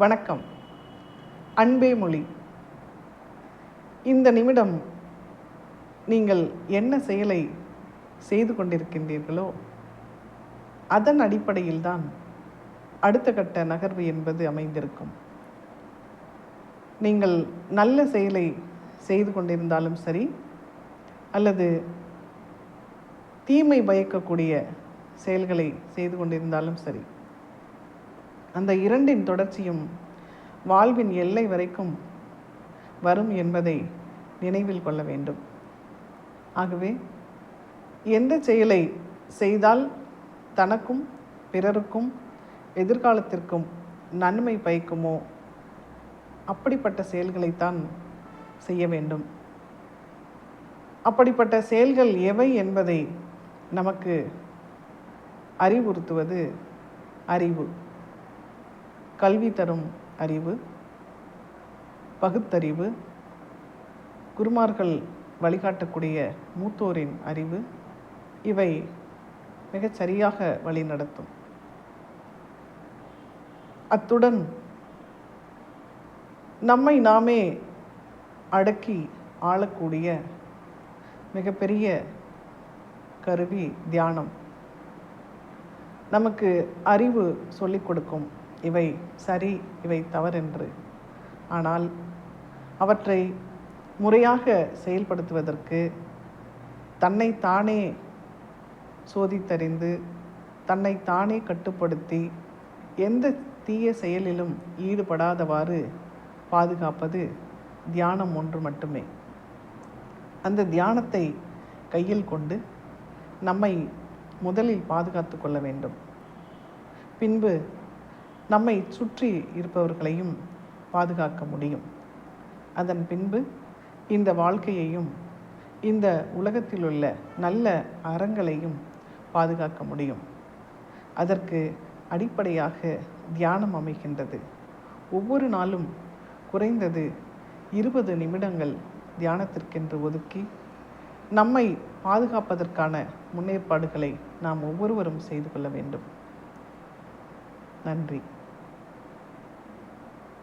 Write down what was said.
வணக்கம். அன்பே மொழி. இந்த நிமிடம் நீங்கள் என்ன செயலை செய்து கொண்டிருக்கின்றீர்களோ அதன் அடிப்படையில்தான் அடுத்த கட்ட நகர்வு என்பது அமைந்திருக்கும். நீங்கள் நல்ல செயலை செய்து கொண்டிருந்தாலும் சரி அல்லது தீமை பயக்கக்கூடிய செயல்களை செய்து கொண்டிருந்தாலும் சரி அந்த இரண்டின் தொடர்ச்சியும் வாழ்வின் எல்லை வரைக்கும் வரும் என்பதை நினைவில் கொள்ள வேண்டும். ஆகவே எந்த செயலை செய்தால் தனக்கும் பிறருக்கும் எதிர்காலத்திற்கும் நன்மை பயக்குமோ அப்படிப்பட்ட செயல்களைத்தான் செய்ய வேண்டும். அப்படிப்பட்ட செயல்கள் எவை என்பதை நமக்கு அறிவுறுத்துவது அறிவு. கல்வி தரும் அறிவு பகுத்தறிவு குருமார்கள் வழிகாட்டக்கூடிய மூத்தோரின் அறிவு இவை மிகச்சரியாக வழிநடத்தும். அத்துடன் நம்மை நாமே அடக்கி ஆளக்கூடிய மிகப்பெரிய கருவி தியானம். நமக்கு அறிவு சொல்லிக் கொடுக்கும் இவை சரி இவை தவறென்று. ஆனால் அவற்றை முறையாக செயல்படுத்துவதற்கு தன்னை தானே சோதித்தறிந்து தன்னை தானே கட்டுப்படுத்தி எந்த தீய செயலிலும் ஈடுபடாதவாறு பாதுகாப்பது தியானம் ஒன்று மட்டுமே. அந்த தியானத்தை கையில் கொண்டு நம்மை முதலில் பாதுகாத்து கொள்ள வேண்டும். பின்பு நம்மை சுற்றி இருப்பவர்களையும் பாதுகாக்க முடியும். அதன் பின்பு இந்த வாழ்க்கையையும் இந்த உலகத்தில் உள்ள நல்ல அறங்களையும் பாதுகாக்க முடியும். அதற்கு அடிப்படையாக தியானம் அமைகின்றது. ஒவ்வொரு நாளும் குறைந்தது இருபது நிமிடங்கள் தியானத்திற்கென்று ஒதுக்கி நம்மை பாதுகாப்பதற்கான முன்னேற்பாடுகளை நாம் ஒவ்வொருவரும் செய்து கொள்ள வேண்டும். நன்றி.